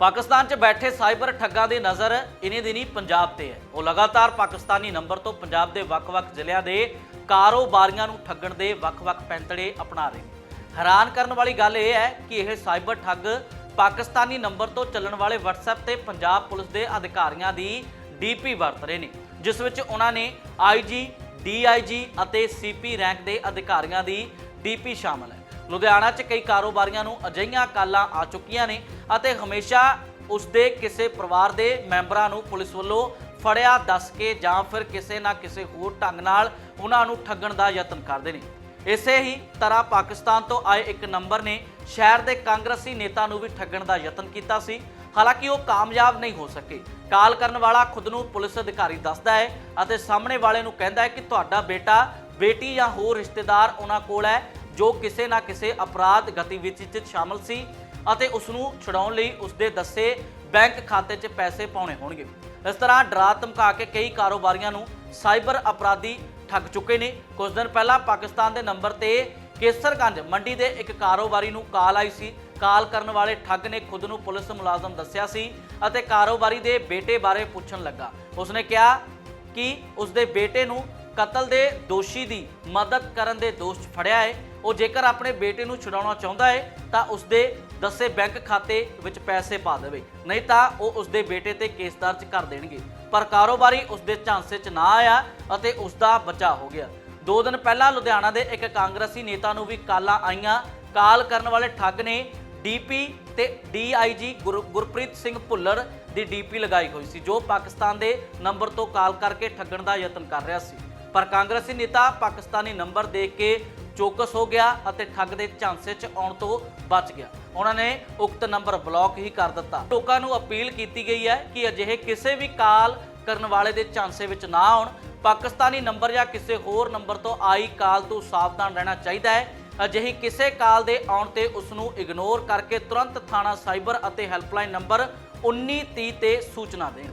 ਪਾਕਿਸਤਾਨ 'ਚ ਬੈਠੇ ਸਾਈਬਰ ਠੱਗਾਂ ਦੀ ਨਜ਼ਰ ਇਨੇ ਦਿਨੀ ਪੰਜਾਬ ਤੇ ਹੈ। ਉਹ ਲਗਾਤਾਰ ਪਾਕਿਸਤਾਨੀ ਨੰਬਰ ਤੋਂ ਪੰਜਾਬ ਦੇ ਵੱਖ-ਵੱਖ ਜ਼ਿਲ੍ਹਿਆਂ ਦੇ ਕਾਰੋਬਾਰੀਆਂ ਨੂੰ ਠੱਗਣ ਦੇ ਵੱਖ-ਵੱਖ ਪੈਂਤੜੇ ਅਪਣਾ ਰਹੇ ਹੈਰਾਨ ਕਰਨ ਵਾਲੀ ਗੱਲ ਇਹ ਹੈ ਕਿ ਇਹ ਸਾਈਬਰ ਠੱਗ ਪਾਕਿਸਤਾਨੀ ਨੰਬਰ ਤੋਂ ਚੱਲਣ ਵਾਲੇ WhatsApp ਤੇ ਪੰਜਾਬ ਪੁਲਿਸ ਦੇ ਅਧਿਕਾਰੀਆਂ ਦੀ ਡੀਪੀ ਵਰਤ ਰਹੇ ਨੇ ਜਿਸ ਵਿੱਚ ਉਹਨਾਂ ਨੇ IG, DIG ਅਤੇ CP ਰੈਂਕ ਦੇ ਅਧਿਕਾਰੀਆਂ ਦੀ ਡੀਪੀ ਸ਼ਾਮਲ ਹੈ। ਲੁਧਿਆਣਾ 'ਚ ਕਈ ਕਾਰੋਬਾਰੀਆਂ ਨੂੰ ਅਜਿਹੀਆਂ ਕਾਲਾਂ ਆ ਚੁੱਕੀਆਂ ਨੇ ਅਤੇ ਹਮੇਸ਼ਾ ਉਸਦੇ ਕਿਸੇ ਪਰਿਵਾਰ ਦੇ ਮੈਂਬਰਾਂ ਨੂੰ ਪੁਲਿਸ ਵੱਲੋਂ ਫੜਿਆ, ਦੱਸ ਕੇ ਜਾਂ ਫਿਰ ਕਿਸੇ ਨਾ ਕਿਸੇ ਹੋਰ ਢੰਗ ਨਾਲ ਉਹਨਾਂ ਨੂੰ ਠੱਗਣ ਦਾ ਯਤਨ ਕਰਦੇ ਨੇ। ਇਸੇ ਹੀ ਤਰ੍ਹਾਂ ਪਾਕਿਸਤਾਨ ਤੋਂ ਆਏ ਇੱਕ ਨੰਬਰ ਨੇ ਸ਼ਹਿਰ ਦੇ ਕਾਂਗਰਸੀ ਨੇਤਾ ਨੂੰ ਵੀ ਠੱਗਣ ਦਾ ਯਤਨ ਕੀਤਾ ਸੀ। ਹਾਲਾਂਕਿ ਉਹ ਕਾਮਯਾਬ ਨਹੀਂ ਹੋ ਸਕੇ। ਕਾਲ ਕਰਨ ਵਾਲਾ ਖੁਦ ਨੂੰ ਪੁਲਿਸ ਅਧਿਕਾਰੀ ਦੱਸਦਾ ਹੈ ਅਤੇ ਸਾਹਮਣੇ ਵਾਲੇ ਨੂੰ ਕਹਿੰਦਾ ਹੈ ਕਿ ਤੁਹਾਡਾ ਬੇਟਾ, ਬੇਟੀ ਜਾਂ ਹੋਰ ਰਿਸ਼ਤੇਦਾਰ ਉਹਨਾਂ ਕੋਲ ਹੈ। ਜੋ ਕਿਸੇ ਨਾ ਕਿਸੇ ਅਪਰਾਧ ਗਤੀਵਿਧੀ 'ਚ ਸ਼ਾਮਲ ਸੀ ਅਤੇ ਉਸ ਨੂੰ ਛਡਾਉਣ ਲਈ ਉਸ ਦੇ ਦੱਸੇ ਬੈਂਕ ਖਾਤੇ 'ਚ ਪੈਸੇ ਪਾਉਣੇ ਹੋਣਗੇ। ਇਸ ਤਰ੍ਹਾਂ ਡਰਾ ਧਮਕਾ ਕੇ ਕਈ ਕਾਰੋਬਾਰੀਆਂ ਨੂੰ ਸਾਈਬਰ ਅਪਰਾਧੀ ਠੱਗ ਚੁੱਕੇ ਨੇ। ਕੁਝ ਦਿਨ ਪਹਿਲਾਂ ਪਾਕਿਸਤਾਨ ਦੇ ਨੰਬਰ ਤੇ ਕੇਸਰਗੰਜ ਮੰਡੀ ਦੇ ਇੱਕ ਕਾਰੋਬਾਰੀ ਨੂੰ ਕਾਲ ਆਈ ਸੀ। ਕਾਲ ਕਰਨ ਵਾਲੇ ਠੱਗ ਨੇ ਖੁਦ ਨੂੰ ਪੁਲਿਸ ਮੁਲਾਜ਼ਮ ਦੱਸਿਆ ਸੀ ਅਤੇ ਕਾਰੋਬਾਰੀ ਦੇ ਬੇਟੇ ਬਾਰੇ ਪੁੱਛਣ ਲੱਗਾ। ਉਸਨੇ ਕਿਹਾ ਕਿ ਉਸਦੇ ਬੇਟੇ ਨੂੰ ਕਤਲ ਦੇ ਦੋਸ਼ੀ ਦੀ ਮਦਦ ਕਰਨ ਦੇ ਦੋਸ਼ 'ਚ ਫੜਿਆ ਹੈ। ਉਹ ਜੇਕਰ ਆਪਣੇ ਬੇਟੇ ਨੂੰ ਛੁਡਾਉਣਾ ਚਾਹੁੰਦਾ ਹੈ, ਤਾਂ ਉਸਦੇ ਦੱਸੇ ਬੈਂਕ ਖਾਤੇ ਵਿੱਚ ਪੈਸੇ ਪਾ ਦੇਵੇ। ਨਹੀਂ ਤਾਂ ਉਹ ਉਸਦੇ ਬੇਟੇ ਤੇ ਕੇਸ ਦਰਜ ਕਰ ਦੇਣਗੇ। ਪਰ ਕਾਰੋਬਾਰੀ ਉਸਦੇ ਝਾਂਸੇ 'ਚ ਨਾ ਆਇਆ ਅਤੇ ਉਸਦਾ ਬਚਾਅ ਹੋ ਗਿਆ। ਦੋ ਦਿਨ ਪਹਿਲਾਂ ਲੁਧਿਆਣਾ ਦੇ ਇੱਕ ਕਾਂਗਰਸੀ ਨੇਤਾ ਨੂੰ ਵੀ ਕਾਲਾਂ ਆਈਆਂ। ਕਾਲ ਕਰਨ ਵਾਲੇ ਠੱਗ ਨੇ ਡੀਪੀ ਤੇ ਡੀਆਈਜੀ ਗੁਰਪ੍ਰੀਤ ਸਿੰਘ ਭੁੱਲਰ ਦੀ ਡੀਪੀ ਲਗਾਈ ਹੋਈ ਸੀ, ਜੋ ਪਾਕਿਸਤਾਨ ਦੇ ਨੰਬਰ ਤੋਂ ਕਾਲ ਕਰਕੇ ਠੱਗਣ ਦਾ ਯਤਨ ਕਰ ਰਿਹਾ ਸੀ। ਪਰ ਕਾਂਗਰਸੀ ਨੇਤਾ ਪਾਕਿਸਤਾਨੀ ਨੰਬਰ ਦੇ ਕੇ ਚੌਕਸ ਹੋ ਗਿਆ ਅਤੇ ਠੱਗ ਦੇ ਝਾਂਸੇ 'ਚ ਆਉਣ ਤੋਂ ਬਚ ਗਿਆ। ਉਹਨਾਂ ਨੇ ਉਕਤ ਨੰਬਰ ਬਲੌਕ ਹੀ ਕਰ ਦਿੱਤਾ। ਲੋਕਾਂ ਨੂੰ ਅਪੀਲ ਕੀਤੀ ਗਈ ਹੈ ਕਿ ਅਜਿਹੇ ਕਿਸੇ ਵੀ ਕਾਲ ਕਰਨ ਵਾਲੇ ਦੇ ਝਾਂਸੇ ਵਿੱਚ ਨਾ ਆਉਣ। ਪਾਕਿਸਤਾਨੀ ਨੰਬਰ ਜਾਂ ਕਿਸੇ ਹੋਰ ਨੰਬਰ ਤੋਂ ਆਈ ਕਾਲ ਤੋਂ ਸਾਵਧਾਨ ਰਹਿਣਾ ਚਾਹੀਦਾ ਹੈ। ਅਜਿਹੀ ਕਿਸੇ ਕਾਲ ਦੇ ਆਉਣ ਤੇ ਉਸ ਨੂੰ ਇਗਨੋਰ ਕਰਕੇ ਤੁਰੰਤ ਥਾਣਾ ਸਾਈਬਰ ਅਤੇ ਹੈਲਪਲਾਈਨ ਨੰਬਰ 1930 ਤੇ ਸੂਚਨਾ ਦੇਣ।